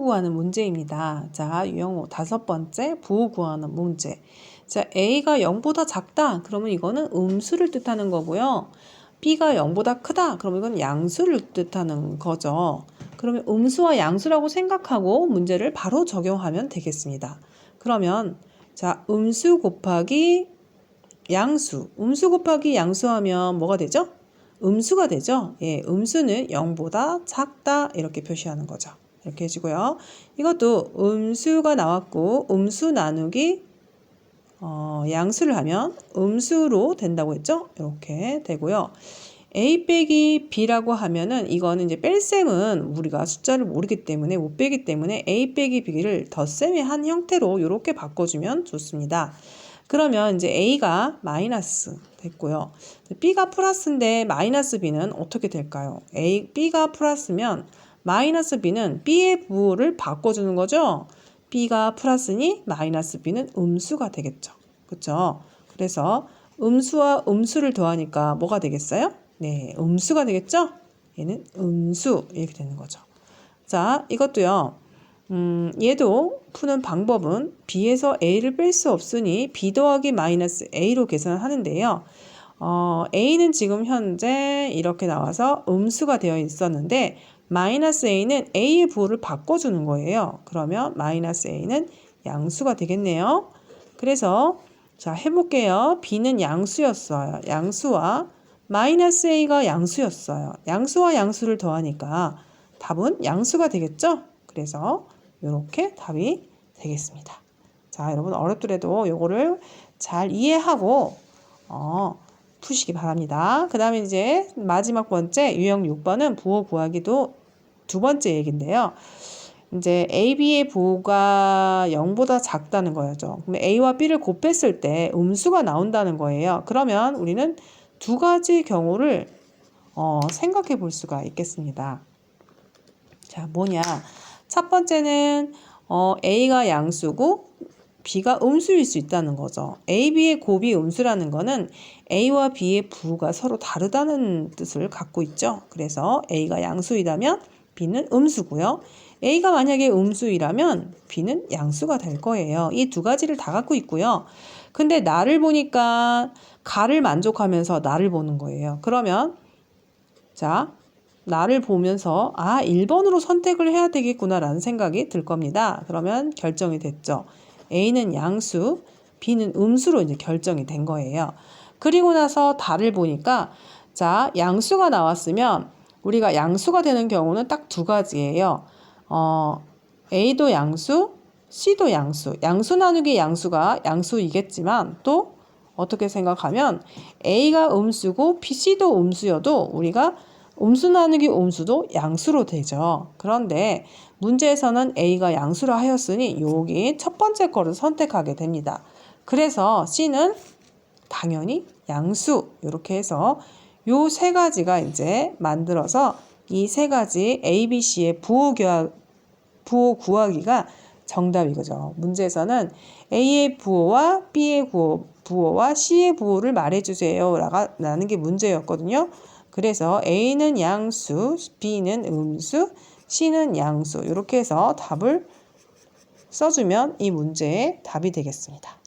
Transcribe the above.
구하는 문제입니다. 자, 유형호 다섯 번째 부호 구하는 문제. 자, A가 0보다 작다. 그러면 이거는 음수를 뜻하는 거고요. B가 0보다 크다. 그러면 이건 양수를 뜻하는 거죠. 그러면 음수와 양수라고 생각하고 문제를 바로 적용하면 되겠습니다. 그러면 자, 음수 곱하기 양수. 음수 곱하기 양수하면 뭐가 되죠? 음수가 되죠. 예, 음수는 0보다 작다 이렇게 표시하는 거죠. 이렇게 해주고요. 이것도 음수가 나왔고 음수 나누기 어, 양수를 하면 음수로 된다고 했죠. 이렇게 되고요. a 빼기 b라고 하면은 이거는 이제 뺄셈은 우리가 숫자를 모르기 때문에 못 빼기 때문에 a 빼기 b를 덧셈의 한 형태로 이렇게 바꿔주면 좋습니다. 그러면 이제 a가 마이너스 됐고요. b가 플러스인데 마이너스 b는 어떻게 될까요? a b가 플러스면 마이너스 b는 b의 부호를 바꿔주는 거죠. b가 플러스니 마이너스 b는 음수가 되겠죠. 그렇죠? 그래서 음수와 음수를 더하니까 뭐가 되겠어요? 네, 음수가 되겠죠? 얘는 음수 이렇게 되는 거죠. 자, 이것도요. 음, 얘도 푸는 방법은 b에서 a를 뺄 수 없으니 b 더하기 마이너스 a로 계산을 하는데요. 어, a는 지금 현재 이렇게 나와서 음수가 되어 있었는데 마이너스 a는 a의 부호를 바꿔주는 거예요. 그러면 마이너스 a는 양수가 되겠네요. 그래서 자 해볼게요. b는 양수였어요. 양수와 마이너스 a가 양수였어요. 양수와 양수를 더하니까 답은 양수가 되겠죠? 그래서 이렇게 답이 되겠습니다. 자, 여러분 어렵더라도 요거를 잘 이해하고 어, 푸시기 바랍니다. 그 다음에 이제 마지막 번째 유형 6번은 부호 구하기도 두 번째 얘기인데요. 이제 A, B의 부호가 0보다 작다는 거죠. 그럼 A와 B를 곱했을 때 음수가 나온다는 거예요. 그러면 우리는 두 가지 경우를 어, 생각해 볼 수가 있겠습니다. 자, 뭐냐. 첫 번째는 어, A가 양수고 B가 음수일 수 있다는 거죠. A, B의 곱이 음수라는 거는 A와 B의 부가 서로 다르다는 뜻을 갖고 있죠. 그래서 A가 양수이라면 B는 음수고요. A가 만약에 음수이라면 B는 양수가 될 거예요. 이 두 가지를 다 갖고 있고요. 근데 나를 보니까 가를 만족하면서 나를 보는 거예요. 그러면 자, 나를 보면서 아, 1번으로 선택을 해야 되겠구나라는 생각이 들 겁니다. 그러면 결정이 됐죠. A는 양수, B는 음수로 이제 결정이 된 거예요. 그리고 나서 달을 보니까 자, 양수가 나왔으면 우리가 양수가 되는 경우는 딱 두 가지예요. 어, A도 양수, C도 양수. 양수 나누기 양수가 양수이겠지만 또 어떻게 생각하면 A가 음수고 B, C도 음수여도 우리가 음수 나누기 음수도 양수로 되죠. 그런데 문제에서는 A가 양수라 하였으니 여기 첫 번째 거를 선택하게 됩니다. 그래서 C는 당연히 양수 이렇게 해서 요 세 가지가 이제 만들어서 이 세 가지 A, B, C의 부호, 구하기가 정답이죠. 문제에서는 A의 부호와 B의 부호, 부호와 C의 부호를 말해주세요. 라는 게 문제였거든요. 그래서 A는 양수, B는 음수, C는 양수. 이렇게 해서 답을 써주면 이 문제의 답이 되겠습니다.